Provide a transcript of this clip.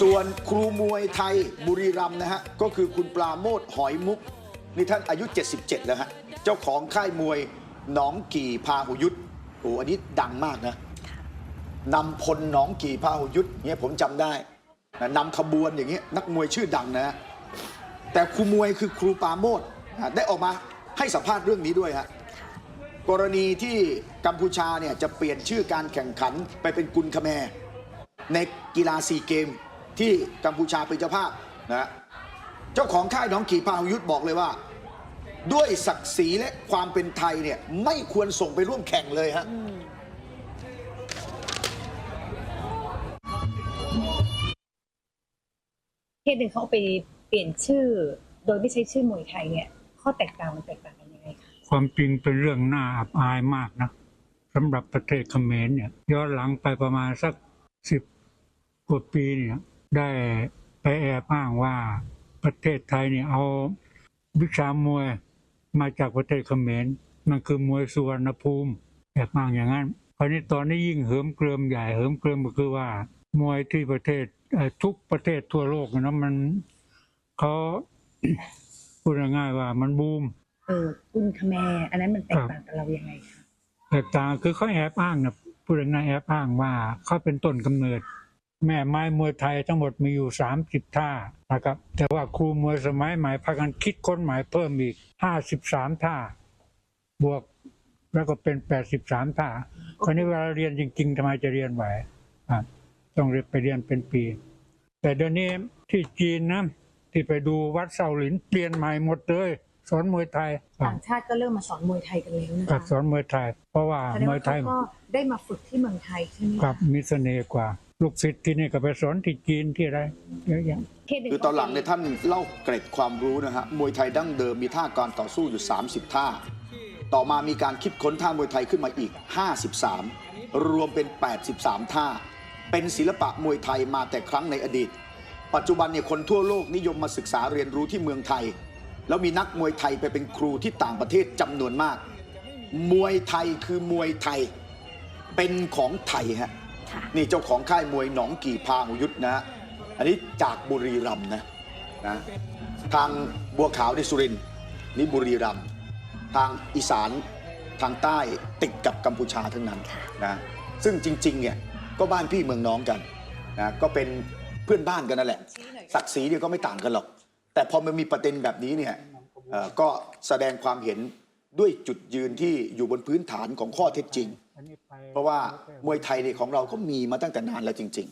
ส่วนครูมวยไทยบุรีรัมย์นะฮะ ก็คือคุณปราโมทหอยมุก นี่ท่านอายุ 77 แล้วฮะ เจ้าของค่ายมวยหนองกี่พาหุยุทธโอ้อันนี้ดังมากนะนำพลหนองกี่พาหุยุทธเนี่ยผมจำได้นะนำขบวนอย่างเงี้ยนักมวยชื่อดังนะฮะแต่ครูมวยคือครูปราโมทได้ออกมาให้สัมภาษณ์เรื่องนี้ด้วยฮะกรณีที่กัมพูชาเนี่ยจะเปลี่ยนชื่อการแข่งขันไปเป็นกุลคแมในกีฬาซีเกม ที่กัมพูชาเป็นเจ้าภาพนะฮะเจ้าของค่ายน้องขี่พาหุยุทธบอกเลยว่า ด้วยศักดิ์ศรีและความเป็นไทยเนี่ยไม่ควรส่งไปร่วมแข่งเลยฮะเพศหนึ่งเขาเอาไปเปลี่ยนชื่อ โดยไม่ใช้ชื่อมวยไทยเนี่ย ข้อแตกต่างมันแตกต่างกันยังไงคะความจริงเป็นเรื่องน่าอับอายมากนะสำหรับประเทศเขมรเนี่ยย้อนหลังไปประมาณสักสิบกว่าปีเนี่ย ได้ไปแอบอ้างว่าประเทศไทยเนี่ยเอาวิชามวยมาจากประเทศเขมรมันคือมวยสุวรรณภูมิแอบอ้างอย่างนั้นคราวนี้ตอนนี้ยิ่งเหิมเกริมใหญ่เหิมเกริมก็คือว่า มวยที่ประเทศเอ่อทุกประเทศทั่วโลกนะมันเขาพูดง่ายๆว่ามันบูม เออกุลคแมร์อันนั้นมันแตกต่างกับเรายังไงคะแตกต่างคือเขาแอบอ้างนะพูดง่ายๆแอบอ้างว่าเขาเป็นต้นกำเนิด แม่ไม้มวยไทยทั้งหมดมีอยู่ 30 ท่านะครับ แต่ว่าครูมวยสมัยใหม่พากันคิดค้นหมายเพิ่มอีก 53 ท่า บวกแล้วก็เป็น 83 ท่าคราวนี้เวลาเรียนจริง ๆทำไมจะเรียนไหวอะต้องเรียนไปเรียนเป็นปี แต่เดี๋ยวนี้ที่จีนนะที่ไปดูวัดเซาหลินเปลี่ยนใหม่หมดเลยสอนมวยไทยอะต่างชาติก็เริ่มมาสอนมวยไทยกันแล้วนะกับคะสอนมวยไทย เพราะว่าแสดงมวว่ายไทเขายก็ได้มาฝึกที่เมืองไทยใช่ไหมกับมีเสน่ห์กว่า ลูกศิษย์ที่นี่ก็ไปสอนที่จีนที่อะไรเยอะแยะเพศหนึ่งคือตอนหลังเนี่ยท่านเล่าเกร็ดความรู้นะฮะ มวยไทยดั้งเดิมมีท่าการต่อสู้อยู่ 30 ท่า ต่อมามีการคิดค้นท่ามวยไทยขึ้นมาอีก 53 รวมเป็น 83 ท่า เป็นศิลปะมวยไทยมาแต่ครั้งในอดีต ปัจจุบันเนี่ยคนทั่วโลกนิยมมาศึกษาเรียนรู้ที่เมืองไทย แล้วมีนักมวยไทยไปเป็นครูที่ต่างประเทศจำนวนมาก มวยไทยคือมวยไทย เป็นของไทยฮะ ค่ะ นี่เจ้าของค่ายมวยหนองกี่พาหุยุทธนะฮะอันนี้จากบุรีรัมย์นะนะ ทางบัวขาวในสุรินทร์นี่บุรีรัมย์ทางอีสานทางใต้ติดกับกัมพูชาทั้งนั้นนะซึ่งจริงๆเนี่ยก็บ้านพี่เมืองน้องกันนะก็เป็นเพื่อนบ้านกันนั่นแหละ ศักดิ์ศรีเนี่ยก็ไม่ต่างกันหรอก แต่พอมันมีประเด็นแบบนี้เนี่ยเอ่อก็แสดงความเห็นด้วยจุดยืนที่อยู่บนพื้นฐานของข้อเท็จจริง เพราะว่ามวยไทยเนี่ยของเราก็มีมาตั้งแต่นานแล้วจริง